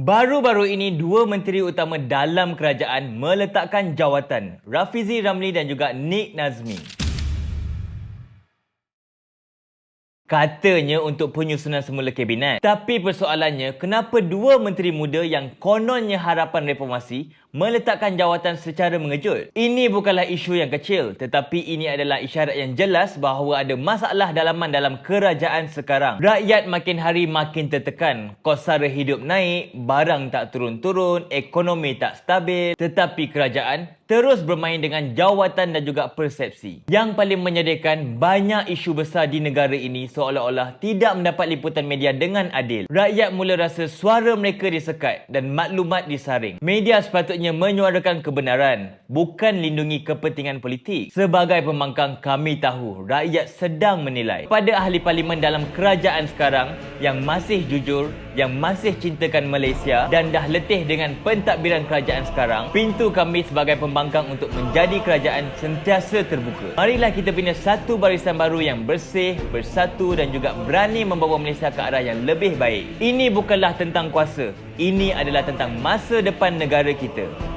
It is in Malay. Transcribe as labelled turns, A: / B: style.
A: Baru-baru ini dua menteri utama dalam kerajaan meletakkan jawatan Rafizi Ramli dan juga Nik Nazmi. Katanya untuk penyusunan semula kabinet. Tapi persoalannya, kenapa dua menteri muda yang kononnya harapan reformasi meletakkan jawatan secara mengejut? Ini bukanlah isu yang kecil, tetapi ini adalah isyarat yang jelas bahawa ada masalah dalaman dalam kerajaan sekarang. Rakyat makin hari makin tertekan. Kos sara hidup naik, barang tak turun-turun, ekonomi tak stabil. Tetapi kerajaan terus bermain dengan jawatan dan juga persepsi. Yang paling menyedihkan, banyak isu besar di negara ini seolah-olah tidak mendapat liputan media dengan adil. Rakyat mula rasa suara mereka disekat dan maklumat disaring. Media sepatutnya menyuarakan kebenaran, bukan lindungi kepentingan politik. Sebagai pembangkang, kami tahu rakyat sedang menilai. Pada ahli parlimen dalam kerajaan sekarang yang masih jujur, yang masih cintakan Malaysia dan dah letih dengan pentadbiran kerajaan sekarang, pintu kami sebagai pembangkang untuk menjadi kerajaan sentiasa terbuka. Marilah kita bina satu barisan baru yang bersih, bersatu dan juga berani membawa Malaysia ke arah yang lebih baik. Ini bukanlah tentang kuasa. Ini adalah tentang masa depan negara kita.